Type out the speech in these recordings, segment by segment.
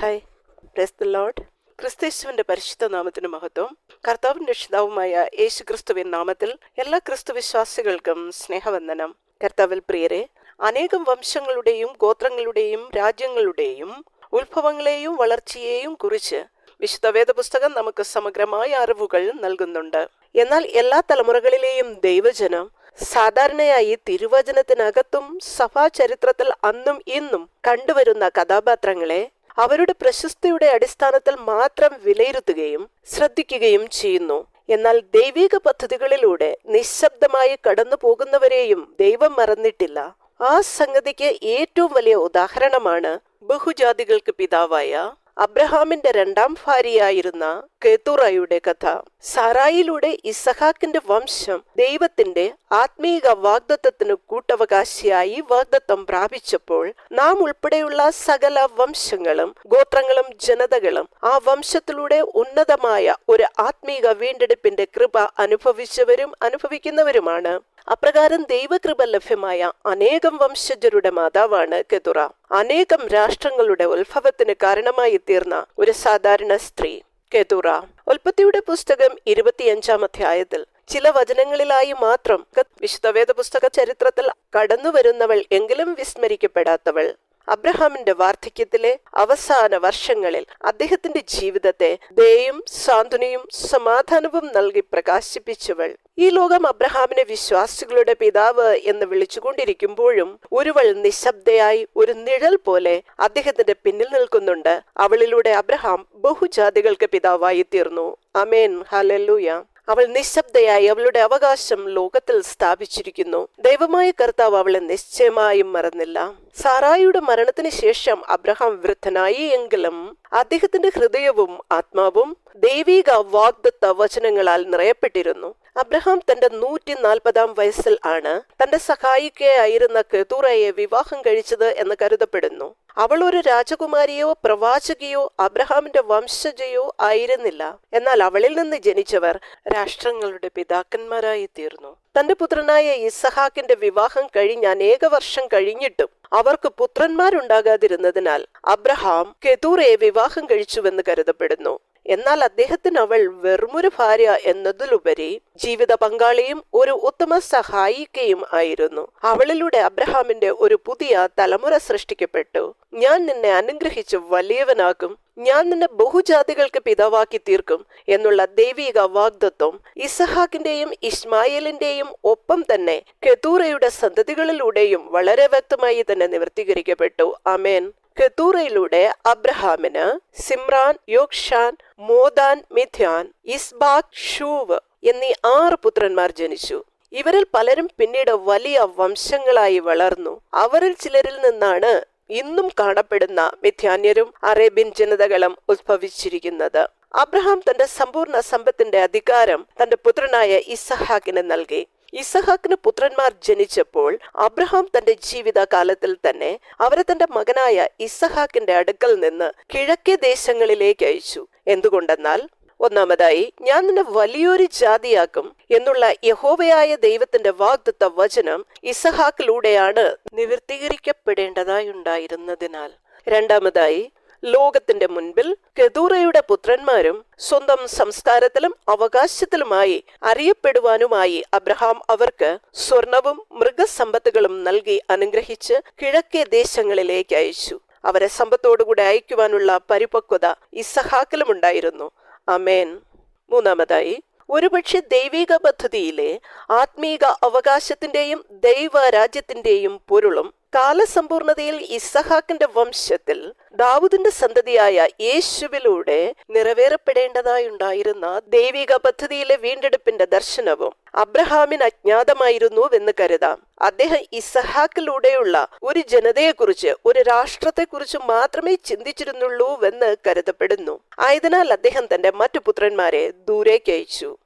Hi praise the load ക്രിസ്തേശുവിന്റെ പരിശുദ്ധ നാമത്തിന് മഹത്വം കർത്താവിന്റെ രക്ഷിതാവുമായ യേശു ക്രിസ്തുവിൻ നാമത്തിൽ എല്ലാ ക്രിസ്തു വിശ്വാസികൾക്കും സ്നേഹവന്ദനം. കർത്താവിൽ പ്രിയരെ അനേകം വംശങ്ങളുടെയും ഗോത്രങ്ങളുടെയും രാജ്യങ്ങളുടെയും ഉത്ഭവങ്ങളെയും വളർച്ചയെയും കുറിച്ച് വിശുദ്ധ വേദപുസ്തകം നമുക്ക് സമഗ്രമായ അറിവുകൾ നൽകുന്നുണ്ട്. എന്നാൽ എല്ലാ തലമുറകളിലെയും ദൈവജനം സാധാരണയായി തിരുവചനത്തിനകത്തും സഭാചരിത്രത്തിൽ അന്നും ഇന്നും കണ്ടുവരുന്ന കഥാപാത്രങ്ങളെ അവരുടെ പ്രശസ്തിയുടെ അടിസ്ഥാനത്തിൽ മാത്രം വിലയിരുത്തുകയും ശ്രദ്ധിക്കുകയും ചെയ്യുന്നു. എന്നാൽ ദൈവിക പദ്ധതികളിലൂടെ നിശബ്ദമായി കടന്നു പോകുന്നവരെയും ദൈവം മറന്നിട്ടില്ല. ആ സംഗതിക്ക് ഏറ്റവും വലിയ ഉദാഹരണമാണ് ബഹുജാതികൾക്ക് പിതാവായ അബ്രഹാമിന്റെ രണ്ടാം ഭാര്യയായിരുന്ന കേത്തുറയുടെ കഥ. സാറായിലൂടെ ഇസഹാക്കിന്റെ വംശം ദൈവത്തിന്റെ ആത്മീക വാഗ്ദത്വത്തിന് കൂട്ടവകാശിയായി വാഗ്ദത്വം പ്രാപിച്ചപ്പോൾ നാം ഉൾപ്പെടെയുള്ള സകല വംശങ്ങളും ഗോത്രങ്ങളും ജനതകളും ആ വംശത്തിലൂടെ ഉന്നതമായ ഒരു ആത്മീക വീണ്ടെടുപ്പിന്റെ കൃപ അനുഭവിച്ചവരും അനുഭവിക്കുന്നവരുമാണ്. അപ്രകാരം ദൈവകൃപ ലഭ്യമായ അനേകം വംശജരുടെ മാതാവാണ് കെതുറ അനേകം രാഷ്ട്രങ്ങളുടെ ഉത്ഭവത്തിന് കാരണമായി തീർന്ന ഒരു സാധാരണ സ്ത്രീ കെതുറ ഉൽപ്പത്തിയുടെ പുസ്തകം ഇരുപത്തിയഞ്ചാം അധ്യായത്തിൽ ചില വചനങ്ങളിലായി മാത്രം വിശുദ്ധവേദ പുസ്തക ചരിത്രത്തിൽ കടന്നു വരുന്നവൾ എങ്കിലും വിസ്മരിക്കപ്പെടാത്തവൾ. അബ്രഹാമിന്റെ വാർദ്ധക്യത്തിലെ അവസാന വർഷങ്ങളിൽ അദ്ദേഹത്തിന്റെ ജീവിതത്തെ ദയയും സാന്ത്വനയും സമാധാനവും നൽകി പ്രകാശിപ്പിച്ചവൾ. ഈ ലോകം അബ്രഹാമിനെ വിശ്വാസികളുടെ പിതാവ് എന്ന് വിളിച്ചുകൊണ്ടിരിക്കുമ്പോഴും ഒരുവൾ നിശബ്ദയായി ഒരു നിഴൽ പോലെ അദ്ദേഹത്തിന്റെ പിന്നിൽ നിൽക്കുന്നുണ്ട്. അവളിലൂടെ അബ്രഹാം ബഹുജാതികൾക്ക് പിതാവായി തീർന്നു. Amen hallelujah. അവൾ നിശബ്ദയായി അവളുടെ അവകാശം ലോകത്തിൽ സ്ഥാപിച്ചിരിക്കുന്നു. ദൈവമായ കർത്താവ് അവളെ നിശ്ചയമായും മറന്നില്ല. സാറായിയുടെ മരണത്തിന് ശേഷം അബ്രഹാം വൃദ്ധനായി എങ്കിലും അദ്ദേഹത്തിന്റെ ഹൃദയവും ആത്മാവും ദൈവിക വാഗ്ദത്ത വചനങ്ങളാൽ നിറയപ്പെട്ടിരുന്നു. അബ്രഹാം തന്റെ നൂറ്റി നാൽപ്പതാം വയസ്സിൽ ആണ് തന്റെ സഹായിക്കയായിരുന്ന കെതൂറയെ വിവാഹം കഴിച്ചത് എന്ന് കരുതപ്പെടുന്നു. അവൾ ഒരു രാജകുമാരിയോ പ്രവാചകിയോ അബ്രഹാമിന്റെ വംശജയോ ആയിരുന്നില്ല. എന്നാൽ അവളിൽ നിന്ന് ജനിച്ചവർ രാഷ്ട്രങ്ങളുടെ പിതാക്കന്മാരായി തീർന്നു. തന്റെ പുത്രനായ ഇസഹാക്കിന്റെ വിവാഹം കഴിഞ്ഞ് അനേക വർഷം കഴിഞ്ഞിട്ടും അവർക്ക് പുത്രന്മാരുണ്ടാകാതിരുന്നതിനാൽ അബ്രഹാം കെതൂറയെ വിവാഹം കഴിച്ചുവെന്ന് കരുതപ്പെടുന്നു. എന്നാൽ അദ്ദേഹത്തിന് അവൾ വെറുമൊരു ഭാര്യ എന്നതിലുപരി ജീവിത പങ്കാളിയും ഒരു ഉത്തമ സഹായിക്കയും ആയിരുന്നു. അവളിലൂടെ അബ്രഹാമിന്റെ ഒരു പുതിയ തലമുറ സൃഷ്ടിക്കപ്പെട്ടു. ഞാൻ നിന്നെ അനുഗ്രഹിച്ച് വലിയവനാക്കും ഞാൻ നിന്നെ ബഹുജാതികൾക്ക് പിതാവാക്കി തീർക്കും എന്നുള്ള ദൈവിക വാഗ്ദത്വം ഇസഹാക്കിന്റെയും ഇസ്മായിലിന്റെയും ഒപ്പം തന്നെ കെതൂറയുടെ സന്തതികളിലൂടെയും വളരെ വ്യക്തമായി തന്നെ നിവർത്തീകരിക്കപ്പെട്ടു. അമേൻ കെതൂറയിലൂടെ അബ്രഹാമിന് Zimran Jokshan Medan Midian Ishbak Shuah എന്നീ ആറ് പുത്രന്മാർ ജനിച്ചു. ഇവരിൽ പലരും പിന്നീട് വലിയ വംശങ്ങളായി വളർന്നു. അവരിൽ ചിലരിൽ നിന്നാണ് ഇന്നും കാണപ്പെടുന്ന മിഥ്യാന്യരും അറേബ്യൻ ജനതകളും ഉത്ഭവിച്ചിരിക്കുന്നത്. അബ്രഹാം തന്റെ സമ്പൂർണ സമ്പത്തിന്റെ അധികാരം തന്റെ പുത്രനായ ഇസഹാക്കിന് നൽകി. ഇസഹാക്കിന് പുത്രന്മാർ ജനിച്ചപ്പോൾ അബ്രഹാം തന്റെ ജീവിതകാലത്തിൽ തന്നെ അവരെ തന്റെ മകനായ ഇസഹാക്കിന്റെ അടുക്കൽ നിന്ന് കിഴക്കേ ദേശങ്ങളിലേക്ക് അയച്ചു. എന്തുകൊണ്ടെന്നാൽ ഒന്നാമതായി ഞാൻ നിന്നെ വലിയൊരു ജാതിയാക്കും എന്നുള്ള യഹോവയായ ദൈവത്തിന്റെ വാഗ്ദത്ത വചനം ഇസഹാക്കിലൂടെയാണ് നിവർത്തീകരിക്കപ്പെടേണ്ടതായുണ്ടായിരുന്നതിനാൽ. രണ്ടാമതായി ലോകത്തിന്റെ മുൻപിൽ കെതൂറയുടെ പുത്രന്മാരും സ്വന്തം സംസ്കാരത്തിലും അവകാശത്തിലുമായി അറിയപ്പെടുവാനുമായി അബ്രഹാം അവർക്ക് സ്വർണവും മൃഗസമ്പത്തുകളും നൽകി അനുഗ്രഹിച്ച് കിഴക്കേ ദേശങ്ങളിലേക്ക് അയച്ചു. അവരെ സമ്പത്തോടുകൂടെ അയക്കുവാനുള്ള പരിപക്വത ഇസഹാക്കിലുമുണ്ടായിരുന്നു അമേൻ മൂന്നാമതായി ഒരുപക്ഷെ ദൈവിക പദ്ധതിയിലെ ആത്മീക അവകാശത്തിന്റെയും ദൈവരാജ്യത്തിന്റെയും പൊരുളും കാലസമ്പൂർണതയിൽ ഇസഹാക്കിന്റെ വംശത്തിൽ ദാവൂദിന്റെ സന്തതിയായ യേശുവിലൂടെ നിറവേറപ്പെടേണ്ടതായുണ്ടായിരുന്ന ദൈവിക പദ്ധതിയിലെ വീണ്ടെടുപ്പിന്റെ ദർശനവും അബ്രഹാമിന് അജ്ഞാതമായിരുന്നുവെന്ന് കരുതാം. അദ്ദേഹം ഇസഹാക്കിലൂടെയുള്ള ഒരു ജനതയെക്കുറിച്ച് ഒരു രാഷ്ട്രത്തെക്കുറിച്ച് മാത്രമേ ചിന്തിച്ചിരുന്നുള്ളൂവെന്ന് കരുതപ്പെടുന്നു. ആയതിനാൽ അദ്ദേഹം തന്റെ മറ്റു പുത്രന്മാരെ ദൂരേക്ക് അയച്ചു.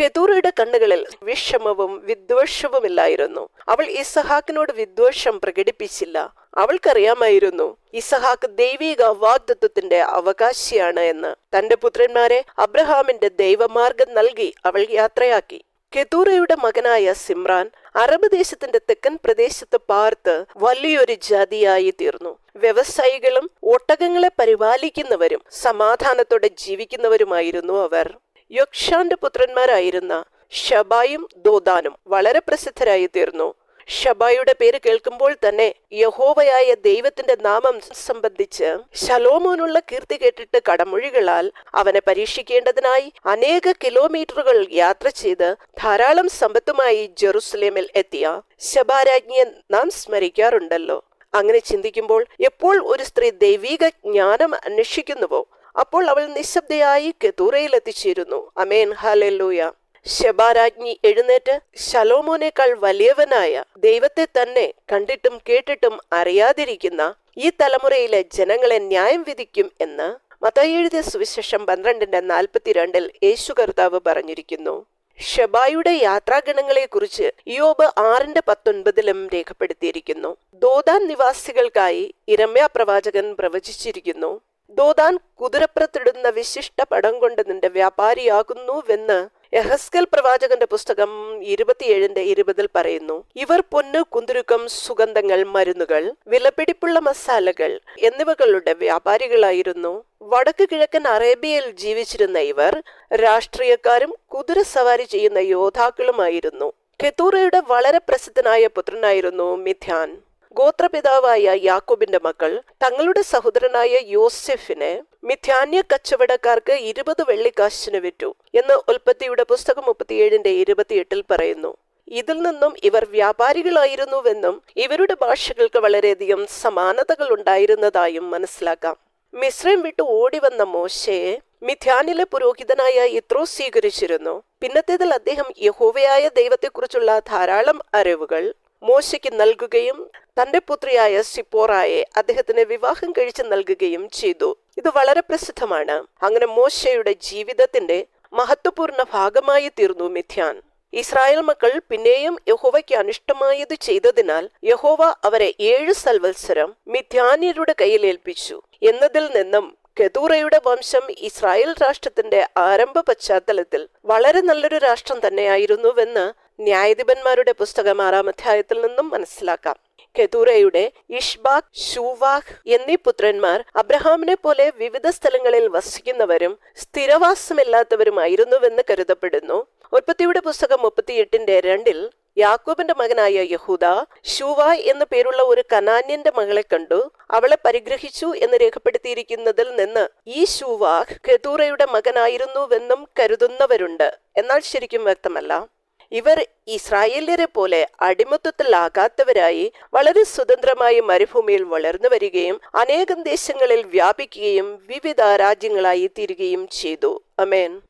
കെതൂറയുടെ കണ്ണുകളിൽ വിഷമവും വിദ്വേഷവും ഇല്ലായിരുന്നു അവൾ ഇസഹാക്കിനോട് വിദ്വേഷം പ്രകടിപ്പിച്ചില്ല. അവൾക്കറിയാമായിരുന്നു ഇസഹാക്ക് ദൈവിക വാഗ്ദത്വത്തിന്റെ അവകാശിയാണ് എന്ന്. തന്റെ പുത്രന്മാരെ അബ്രഹാമിന്റെ ദൈവമാർഗം നൽകി അവൾ യാത്രയാക്കി. കെതൂറയുടെ മകനായ സിമ്രാൻ അറബ് ദേശത്തിന്റെ തെക്കൻ പ്രദേശത്ത് പാർത്ത് വലിയൊരു ജാതിയായി തീർന്നു. വ്യവസായികളും ഒട്ടകങ്ങളെ പരിപാലിക്കുന്നവരും സമാധാനത്തോടെ ജീവിക്കുന്നവരുമായിരുന്നു അവർ. യൊക്ഷാന്റെ പുത്രന്മാരായിരുന്ന ഷബായും ദോദാനും വളരെ പ്രസിദ്ധരായി തീർന്നു. ഷബായുടെ പേര് കേൾക്കുമ്പോൾ തന്നെ യഹോവയായ ദൈവത്തിന്റെ നാമം സംബന്ധിച്ച് ശലോമോനുള്ള കീർത്തി കേട്ടിട്ട് കടമൊഴികളാൽ അവനെ പരീക്ഷിക്കേണ്ടതിനായി അനേക കിലോമീറ്ററുകൾ യാത്ര ചെയ്ത് ധാരാളം സമ്പത്തുമായി ജെറുസലേമിൽ എത്തിയ ശബാരാജ്ഞിയെ നാം സ്മരിക്കാറുണ്ടല്ലോ. അങ്ങനെ ചിന്തിക്കുമ്പോൾ എപ്പോൾ ഒരു സ്ത്രീ ദൈവീക ജ്ഞാനം അന്വേഷിക്കുന്നുവോ? അപ്പോൾ അവൾ നിശബ്ദയായി കെതൂറയിൽ എത്തിച്ചേരുന്നു അമേൻ ഹാലെല്ലൂയ. ശബാരാജ്ഞി എഴുന്നേറ്റ് ശലോമോനേക്കാൾ വലിയവനായ ദൈവത്തെ തന്നെ കണ്ടിട്ടും കേട്ടിട്ടും അറിയാതിരിക്കുന്ന ഈ തലമുറയിലെ ജനങ്ങളെ ന്യായം വിധിക്കും എന്ന് മത്തായി എഴുതിയ സുവിശേഷം പന്ത്രണ്ടിന്റെ നാൽപ്പത്തിരണ്ടിൽ യേശു കർത്താവ് പറഞ്ഞിരിക്കുന്നു. ഷബായുടെ യാത്രാഗണങ്ങളെക്കുറിച്ച് യോബ് ആറിന്റെ പത്തൊൻപതിലും രേഖപ്പെടുത്തിയിരിക്കുന്നു. ദോദാൻ നിവാസികൾക്കായി ഇരമ്യ പ്രവാചകൻ പ്രവചിച്ചിരിക്കുന്നു. ദോദാൻ കുതിരപ്പുറത്തിടുന്ന വിശിഷ്ട പടം കൊണ്ട് നിന്റെ വ്യാപാരിയാകുന്നുവെന്ന് യഹസ്കൽ പ്രവാചകന്റെ പുസ്തകം ഇരുപത്തിയേഴിന്റെ ഇരുപതിൽ പറയുന്നു. ഇവർ പൊന്ന് കുന്തുരുക്കം സുഗന്ധങ്ങൾ മരുന്നുകൾ വിലപിടിപ്പുള്ള മസാലകൾ എന്നിവകളുടെ വ്യാപാരികളായിരുന്നു. വടക്ക് കിഴക്കൻ അറേബ്യയിൽ ജീവിച്ചിരുന്ന ഇവർ രാഷ്ട്രീയക്കാരും കുതിര സവാരി ചെയ്യുന്ന യോദ്ധാക്കളുമായിരുന്നു. ഖെത്തൂറയുടെ വളരെ പ്രസിദ്ധനായ പുത്രനായിരുന്നു മിഥ്യാൻ. ഗോത്രപിതാവായ യാക്കോബിന്റെ മക്കൾ തങ്ങളുടെ സഹോദരനായ യോസെഫിനെ മിഥ്യാന്യ കച്ചവടക്കാർക്ക് ഇരുപത് വെള്ളിക്കാശിന് വിറ്റു എന്ന് ഉൽപ്പത്തിയുടെ പുസ്തകം മുപ്പത്തിയേഴിന്റെ ഇരുപത്തിയെട്ടിൽ പറയുന്നു. ഇതിൽ നിന്നും ഇവർ വ്യാപാരികളായിരുന്നുവെന്നും ഇവരുടെ ഭാഷകൾക്ക് വളരെയധികം സമാനതകൾ ഉണ്ടായിരുന്നതായും മനസ്സിലാക്കാം. മിശ്രം വിട്ട് ഓടി വന്ന മോശയെ മിഥ്യാനിലെ പുരോഹിതനായ ഇത്രോ സ്വീകരിച്ചിരുന്നു. പിന്നത്തേതിൽ അദ്ദേഹം യഹോവയായ ദൈവത്തെക്കുറിച്ചുള്ള ധാരാളം അറിവുകൾ മോശയ്ക്ക് നൽകുകയും തന്റെ പുത്രിയായ സിപ്പോറായെ അദ്ദേഹത്തിന് വിവാഹം കഴിച്ച് നൽകുകയും ചെയ്തു. ഇത് വളരെ പ്രസിദ്ധമാണ്. അങ്ങനെ മോശയുടെ ജീവിതത്തിന്റെ മഹത്വപൂർണ ഭാഗമായി തീർന്നു മിഥ്യാൻ. ഇസ്രായേൽ മക്കൾ പിന്നെയും യഹോവയ്ക്ക് അനിഷ്ടമായത് ചെയ്തതിനാൽ യഹോവ അവരെ ഏഴ് സൽവത്സരം മിഥ്യാനിയരുടെ കയ്യിൽ ഏൽപ്പിച്ചു. എന്നതിൽ നിന്നും കെതൂറയുടെ വംശം ഇസ്രായേൽ രാഷ്ട്രത്തിന്റെ ആരംഭ പശ്ചാത്തലത്തിൽ വളരെ നല്ലൊരു രാഷ്ട്രം തന്നെയായിരുന്നുവെന്ന് ന്യായാധിപന്മാരുടെ പുസ്തകം ആറാം അധ്യായത്തിൽ നിന്നും മനസ്സിലാക്കാം. കെതൂറയുടെ ഇഷ്ബാഖ് ഷൂവാഖ് എന്നീ പുത്രന്മാർ അബ്രഹാമിനെ പോലെ വിവിധ സ്ഥലങ്ങളിൽ വസിക്കുന്നവരും സ്ഥിരവാസമില്ലാത്തവരുമായിരുന്നുവെന്ന് കരുതപ്പെടുന്നു. ഉൽപ്പത്തിയുടെ പുസ്തകം മുപ്പത്തിയെട്ടിന്റെ രണ്ടിൽ യാക്കോബിന്റെ മകനായ യഹൂദ ഷൂവായ് എന്ന പേരുള്ള ഒരു കനാന്യന്റെ മകളെ കണ്ടു. അവളെ പരിഗ്രഹിച്ചു എന്ന് രേഖപ്പെടുത്തിയിരിക്കുന്നതിൽ നിന്ന് ഈ ഷൂവാഹ് കെതൂറയുടെ മകനായിരുന്നുവെന്നും കരുതുന്നവരുണ്ട്. എന്നാൽ ശരിക്കും വ്യക്തമല്ല. ഇവർ ഇസ്രായേല്യരെ പോലെ അടിമത്വത്തിലാകാത്തവരായി വളരെ സ്വതന്ത്രമായി മരുഭൂമിയിൽ വളർന്നു വരികയും അനേകം ദേശങ്ങളിൽ വ്യാപിക്കുകയും വിവിധ രാജ്യങ്ങളായി തീരുകയും ചെയ്തു. അമേൻ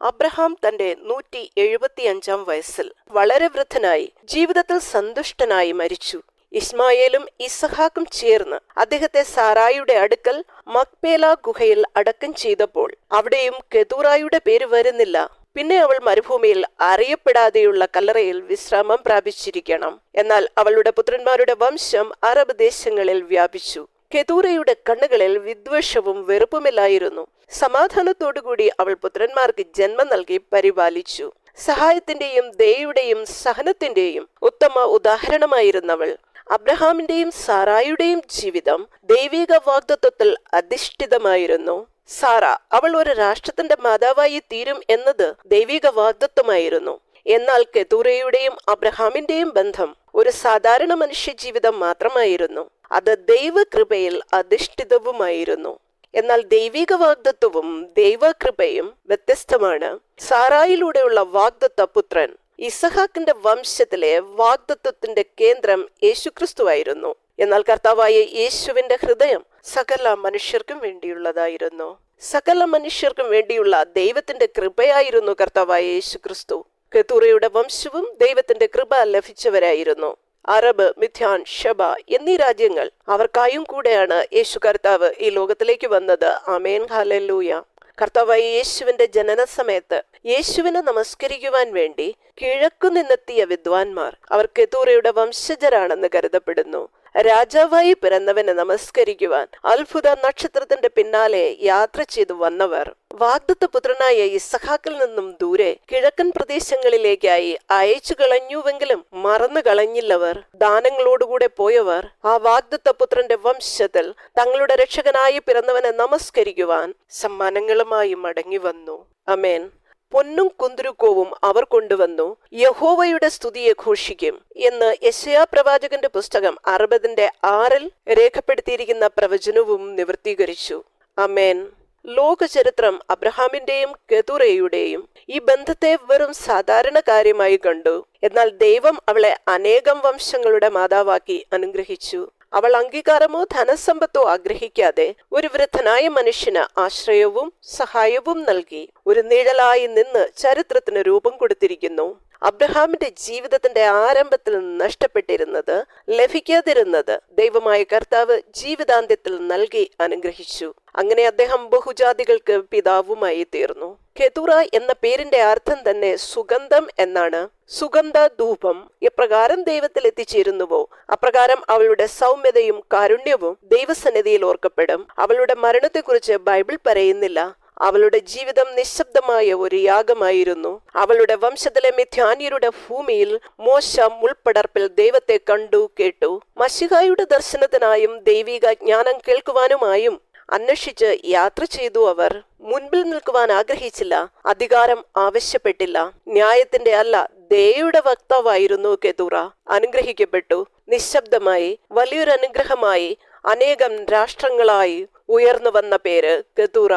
അബ്രഹാം തന്റെ നൂറ്റി എഴുപത്തിയഞ്ചാം വയസ്സിൽ വളരെ വൃദ്ധനായി ജീവിതത്തിൽ സന്തുഷ്ടനായി മരിച്ചു. ഇസ്മായേലും ഇസഹാക്കും ചേർന്ന് അദ്ദേഹത്തെ സാറായിയുടെ അടുക്കൽ മക്പേല ഗുഹയിൽ അടക്കം ചെയ്തപ്പോൾ അവിടെയും കെതൂറായുടെ പേര് വരുന്നില്ല. പിന്നെ അവൾ മരുഭൂമിയിൽ അറിയപ്പെടാതെയുള്ള കല്ലറയിൽ വിശ്രാമം പ്രാപിച്ചിരിക്കണം. എന്നാൽ അവളുടെ പുത്രന്മാരുടെ വംശം അറബ് ദേശങ്ങളിൽ വ്യാപിച്ചു. കെതൂറയുടെ കണ്ണുകളിൽ വിദ്വേഷവും വെറുപ്പുമില്ലായിരുന്നു. സമാധാനത്തോടുകൂടി അവൾ പുത്രന്മാർക്ക് ജന്മം നൽകി പരിപാലിച്ചു. സഹായത്തിന്റെയും ദയയുടെയും സഹനത്തിന്റെയും ഉത്തമ ഉദാഹരണമായിരുന്നവൾ. അബ്രഹാമിന്റെയും സാറായുടെയും ജീവിതം ദൈവിക വാഗ്ദത്വത്തിൽ അധിഷ്ഠിതമായിരുന്നു. സാറ അവൾ ഒരു രാഷ്ട്രത്തിന്റെ മാതാവായി തീരും എന്നത് ദൈവിക വാഗ്ദത്വമായിരുന്നു എന്നാൽ കെതൂറയുടെയും അബ്രഹാമിന്റെയും ബന്ധം ഒരു സാധാരണ മനുഷ്യ ജീവിതം മാത്രമായിരുന്നു. അത് ദൈവകൃപയിൽ അധിഷ്ഠിതവുമായിരുന്നു. എന്നാൽ ദൈവിക വാഗ്ദത്വവും ദൈവകൃപയും വ്യത്യസ്തമാണ്. സാറായിലൂടെയുള്ള വാഗ്ദത്ത പുത്രൻ ഇസഹാക്കിന്റെ വംശത്തിലെ വാഗ്ദത്വത്തിന്റെ കേന്ദ്രം യേശുക്രിസ്തുവായിരുന്നു. എന്നാൽ കർത്താവായ യേശുവിന്റെ ഹൃദയം സകല മനുഷ്യർക്കും വേണ്ടിയുള്ളതായിരുന്നു. സകല മനുഷ്യർക്കും വേണ്ടിയുള്ള ദൈവത്തിന്റെ കൃപയായിരുന്നു കർത്താവായ യേശു ക്രിസ്തു കെത്തൂറയുടെ വംശവും ദൈവത്തിന്റെ കൃപ ലഭിച്ചവരായിരുന്നു. അറബ് മിഥ്യാൻ ഷബ എന്നീ രാജ്യങ്ങൾ അവർക്കായും കൂടെയാണ് യേശു കർത്താവ് ഈ ലോകത്തിലേക്ക് വന്നത്. അമേൻ ഹാലൂയ കർത്താവായ യേശുവിന്റെ ജനന സമയത്ത് യേശുവിനെ നമസ്കരിക്കുവാൻ വേണ്ടി കിഴക്കു നിന്നെത്തിയ വിദ്വാൻമാർ അവർ കെത്തൂറയുടെ വംശജരാണെന്ന് കരുതപ്പെടുന്നു. രാജാവായി പിറന്നവനെ നമസ്കരിക്കുവാൻ അത്ഭുത നക്ഷത്രത്തിന്റെ പിന്നാലെ യാത്ര ചെയ്തു വന്നവർ. വാഗ്ദത്ത പുത്രനായ ഇസഹാക്കിൽ നിന്നും ദൂരെ കിഴക്കൻ പ്രദേശങ്ങളിലേക്കായി അയച്ചു കളഞ്ഞുവെങ്കിലും മറന്നു കളഞ്ഞില്ലവർ. ദാനങ്ങളോടുകൂടെ പോയവർ ആ വാഗ്ദത്ത പുത്രന്റെ വംശത്തിൽ തങ്ങളുടെ രക്ഷകനായി പിറന്നവനെ നമസ്കരിക്കുവാൻ സമ്മാനങ്ങളുമായി മടങ്ങി വന്നു അമേൻ പൊന്നും കുന്തുരുക്കോവും അവർ കൊണ്ടുവന്നു. യഹോവയുടെ സ്തുതിയെ ഘോഷിക്കും എന്ന് യശയാ പ്രവാചകന്റെ പുസ്തകം അറുപതിന്റെ ആറിൽ രേഖപ്പെടുത്തിയിരിക്കുന്ന പ്രവചനവും നിവൃത്തീകരിച്ചു. അമേൻ ലോക ചരിത്രം അബ്രഹാമിന്റെയും കെതുറയുടെയും ഈ ബന്ധത്തെ വെറും സാധാരണ കാര്യമായി കണ്ടു. എന്നാൽ ദൈവം അവളെ അനേകം വംശങ്ങളുടെ മാതാവാക്കി അനുഗ്രഹിച്ചു. അവൾ അംഗീകാരമോ ധനസമ്പത്തോ ആഗ്രഹിക്കാതെ ഒരു വൃദ്ധനായ മനുഷ്യന് ആശ്രയവും സഹായവും നൽകി. ഒരു നിഴലായി നിന്ന് ചരിത്രത്തിന് രൂപം കൊടുത്തിരിക്കുന്നു. അബ്രഹാമിന്റെ ജീവിതത്തിന്റെ ആരംഭത്തിൽ നഷ്ടപ്പെട്ടിരുന്നത് ലഭിക്കാതിരുന്നത് ദൈവമായ കർത്താവ് ജീവിതാന്ത്യത്തിൽ നൽകി അനുഗ്രഹിച്ചു. അങ്ങനെ അദ്ദേഹം ബഹുജാതികൾക്ക് പിതാവുമായി തീർന്നു. കെതുറ എന്ന പേരിന്റെ അർത്ഥം തന്നെ സുഗന്ധം എന്നാണ്. സുഗന്ധ ധൂപം എപ്രകാരം ദൈവത്തിൽ എത്തിച്ചേരുന്നുവോ? അപ്രകാരം അവളുടെ സൗമ്യതയും കാരുണ്യവും ദൈവസന്നിധിയിൽ ഓർക്കപ്പെടും. അവളുടെ മരണത്തെക്കുറിച്ച് ബൈബിൾ പറയുന്നില്ല. അവളുടെ ജീവിതം നിശബ്ദമായ ഒരു യാഗമായിരുന്നു. അവളുടെ വംശത്തിലെ മിഥ്യാന്യരുടെ ഭൂമിയിൽ മോശ മുൾപ്പടർപ്പിൽ ദൈവത്തെ കണ്ടു കേട്ടു. മഷികായുടെ ദർശനത്തിനായും ദൈവിക ജ്ഞാനം കേൾക്കുവാനുമായും അന്വേഷിച്ച് യാത്ര ചെയ്തു അവർ. മുൻപിൽ നിൽക്കുവാൻ ആഗ്രഹിച്ചില്ല. അധികാരം ആവശ്യപ്പെട്ടില്ല. ന്യായത്തിന്റെ അല്ല ദയയുടെ വക്താവായിരുന്നു കെതുറ അനുഗ്രഹിക്കപ്പെട്ടു. നിശബ്ദമായി വലിയൊരു അനുഗ്രഹമായി അനേകം രാഷ്ട്രങ്ങളായി ഉയർന്നു വന്ന പേര് കെതുറ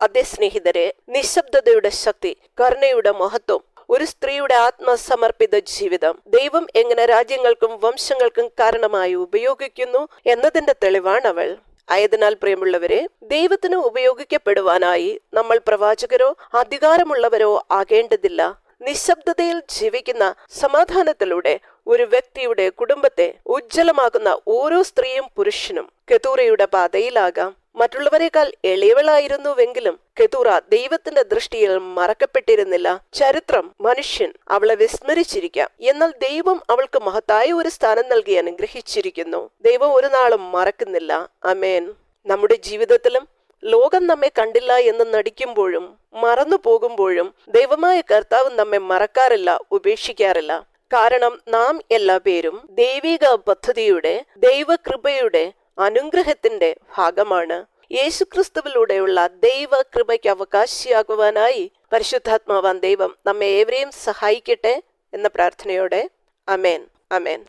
അതെ സ്നേഹിതരെ നിശബ്ദതയുടെ ശക്തി കരുണയുടെ മഹത്വം ഒരു സ്ത്രീയുടെ ആത്മസമർപ്പിത ജീവിതം. ദൈവം എങ്ങനെ രാജ്യങ്ങൾക്കും വംശങ്ങൾക്കും കാരണമായി ഉപയോഗിക്കുന്നു എന്നതിന്റെ തെളിവാണ് അവൾ ആയതിനാൽ പ്രിയമുള്ളവരെ ദൈവത്തിന് ഉപയോഗിക്കപ്പെടുവാനായി നമ്മൾ പ്രവാചകരോ അധികാരമുള്ളവരോ ആകേണ്ടതില്ല. നിശബ്ദതയിൽ ജീവിക്കുന്ന സമാധാനത്തിലൂടെ ഒരു വ്യക്തിയുടെ കുടുംബത്തെ ഉജ്ജ്വലമാക്കുന്ന ഓരോ സ്ത്രീയും പുരുഷനും കെതൂറയുടെ പാതയിലാകാം. മറ്റുള്ളവരെക്കാൾ എളിയവളായിരുന്നുവെങ്കിലും കെതൂറ ദൈവത്തിന്റെ ദൃഷ്ടിയിൽ മറക്കപ്പെട്ടിരുന്നില്ല. ചരിത്രം മനുഷ്യൻ അവളെ വിസ്മരിച്ചിരിക്കാം. എന്നാൽ ദൈവം അവൾക്ക് മഹത്തായ ഒരു സ്ഥാനം നൽകി അനുഗ്രഹിച്ചിരിക്കുന്നു. ദൈവം ഒരു നാളും മറക്കുന്നില്ല. അമേൻ നമ്മുടെ ജീവിതത്തിലും ലോകം നമ്മെ കണ്ടില്ല എന്ന് നടിക്കുമ്പോഴും മറന്നു പോകുമ്പോഴും ദൈവമായ കർത്താവ് നമ്മെ മറക്കാറില്ല ഉപേക്ഷിക്കാറില്ല. കാരണം നാം എല്ലാ പേരും ദൈവിക പദ്ധതിയുടെ ദൈവകൃപയുടെ അനുഗ്രഹത്തിന്റെ ഭാഗമാണ്. യേശുക്രിസ്തുവിലൂടെയുള്ള ദൈവ കൃപയ്ക്ക് അവകാശിയാകുവാനായി പരിശുദ്ധാത്മാവാൻ ദൈവം നമ്മെ ഏവരെയും സഹായിക്കട്ടെ എന്ന പ്രാർത്ഥനയോടെ. അമേൻ അമേൻ